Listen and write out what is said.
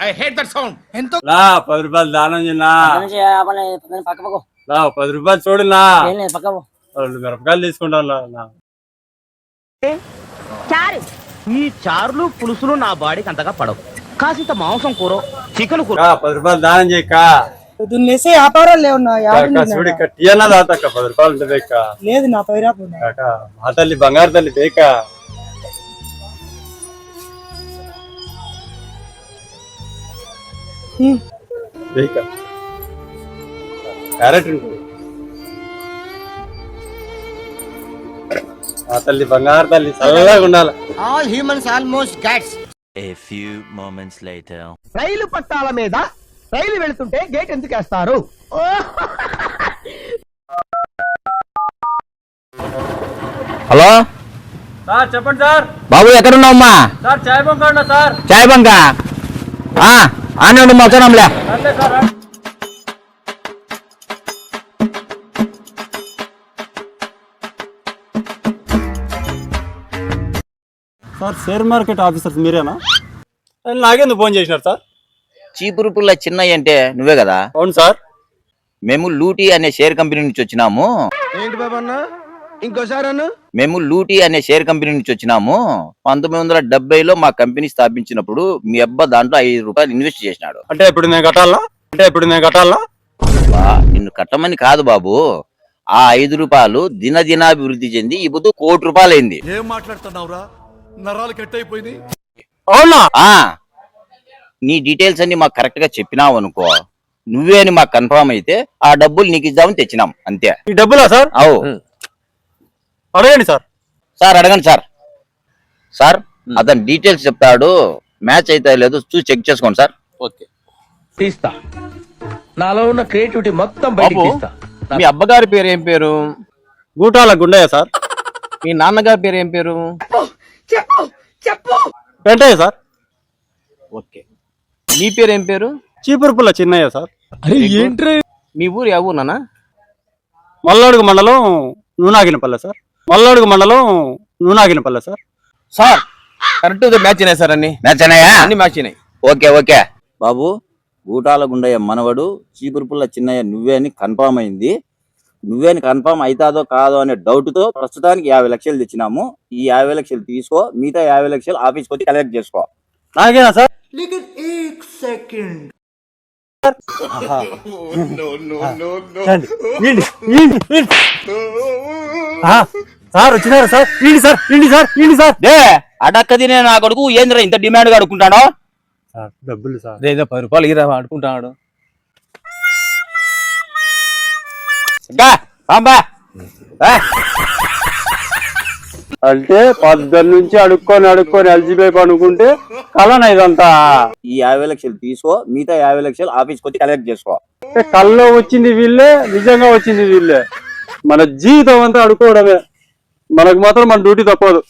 I hate that sound ఎంతో లా పది రూపాయలు దానం లా పది రూపాయలు చూడునా. రెండు మిరపకాయలు తీసుకుంటాను నా. ఈ చారులు పులుసులు నా బాడీకి అంతగా పడవు. కాసింత మాంసం కూర చికెన్ కూర. పది రూపాయలు దానం చేయక దున్నేసే వ్యాపారాలు లేవు నా యాడ్ చూడు ఇక్కడ టీ అన్న తాతక్క పది రూపాయలు ఇక్క లేదు నా పైరా పోయినా కాక మా తల్లి బంగారు తల్లి బేక క్యారెట్ ఉంటుంది మా తల్లి బంగారు తల్లి చల్లగా ఉండాలి. All humans almost gods A few moments later. రైలు పట్టాల మీద రైలు వెళ్తుంటే గేట్ ఎందుకు వేస్తారు? హలో? సార్ చెప్పండి సార్. బాబు ఎక్కడున్నావమ్మా సార్ చాయ్ పంపండి సార్? చాయ్ బంక? మొత్తనంలే అంతే sir sir share market officers మీరేనా? నాకెందుకు ఫోన్ చేసినారు సార్? చీపురు పుల్ల చిన్నయ్య అంటే నువ్వే కదా? అవును సార్. మేము లూటీ అనే షేర్ కంపెనీ నుంచి వచ్చినాము. ఏంటి బాబు అన్న? ఇంకోసారి అన్న? మేము లూటీ అనే షేర్ కంపెనీ నుంచి వచ్చినాము. పంతొమ్మిది వందల డెబ్బైలో మా కంపెనీ స్థాపించినప్పుడు మీ అబ్బా దాంట్లో ఐదు రూపాయలు ఇన్వెస్ట్ చేసినాడు. అంటే ఇప్పుడు నేను కట్టాలా? అంటే ఇప్పుడు నేను కట్టాలా? అబ్బా, నిన్ను కట్టమని కాదు బాబు. ఆ ఐదు రూపాయలు దినదినాభివృద్ధి చెంది ఇప్పుడు కోటి రూపాయలు అయింది ఏం మాట్లాడుతున్నావురా? నరాలు కట్ అయిపోయింది అవునా? ఆ నీ డీటెయిల్స్ అన్ని మాకు కరెక్ట్గా చెప్పినావు అనుకో. నువ్వే అని మాకు కన్ఫర్మ్ అయితే ఆ డబ్బులు నీకు ఇద్దామని తెచ్చినాం అంతే. ఈ డబ్బులా సార్? అవు. అడగండి సార్. సార్ అడగండి సార్. సార్ అతను డీటెయిల్స్ చెప్తాడు మ్యాచ్ అయితే లేదు చూసి చెక్ చేసుకోండి సార్. ఓకే. తీస్తా. నాలో ఉన్న క్రియేటివిటీ మొత్తం బయటికి బాబు. తీస్తా. మీ అబ్బగారి పేరు ఏం పేరు? గూటాల గుండయ్య సార్. మీ నాన్నగారి పేరు ఏం పేరు? వెంటయ్య సార్. ఓకే. మీ పేరు ఏం పేరు? చీపురు పుల్ల చిన్నయ్య సార్. మీ ఊరు ఏ ఊరు నాన్న? మల్లాడుగు మండలం నూనాగినపల్లె సార్. మల్లాడుగు మండలం Nunaginapalle sir. Sir correct match అయినాయి సార్ అన్ని. మ్యాచ్ అన్నాయా అన్ని మ్యాచ్ అయినాయి. Okay okay. బాబు గూటాల గుండయ్య మనవడు చీపురుపుల్ల చిన్నయ్య నువ్వే అని కన్ఫర్మ్ అయింది. నువ్వే అని కన్ఫర్మ్ అవుతాదో కాదో అనే డౌట్తో ప్రస్తుతానికి యాభై లక్షలు తెచ్చినాము. ఈ యాభై లక్షలు తీసుకో మిగతా యాభై లక్షలు ఆఫీస్కి వచ్చి కలెక్ట్ చేసుకో. నాకేనా సార్? ఆ, సార్ వచ్చినారు సార్? ఏంటి సార్? ఏంటి సార్? ఏంటి సార్? డే అడక్కది నేను నా కొడుకు ఏంద్రా ఇంత డిమాండ్ అడుకుంటాడో సార్ డబ్బులు సార్. ఏదో పది రూపాయలు ఇరా ఆడుకుంటాడు అంటే పద్దెన్ నుంచి అడుక్కొని అడుక్కొని అలసిపోయి పనుకుంటే కలన ఇదంతా. ఈ యాభై లక్షలు తీసుకో మిగతా యాభై లక్షలు ఆఫీస్కి వచ్చి కలెక్ట్ చేసుకో. కల్లో వచ్చింది వీళ్ళే నిజంగా వచ్చింది వీళ్ళే. మన జీవితం అంతా అడుకోవడమే మనకు మాత్రం మన డ్యూటీ తప్పదు.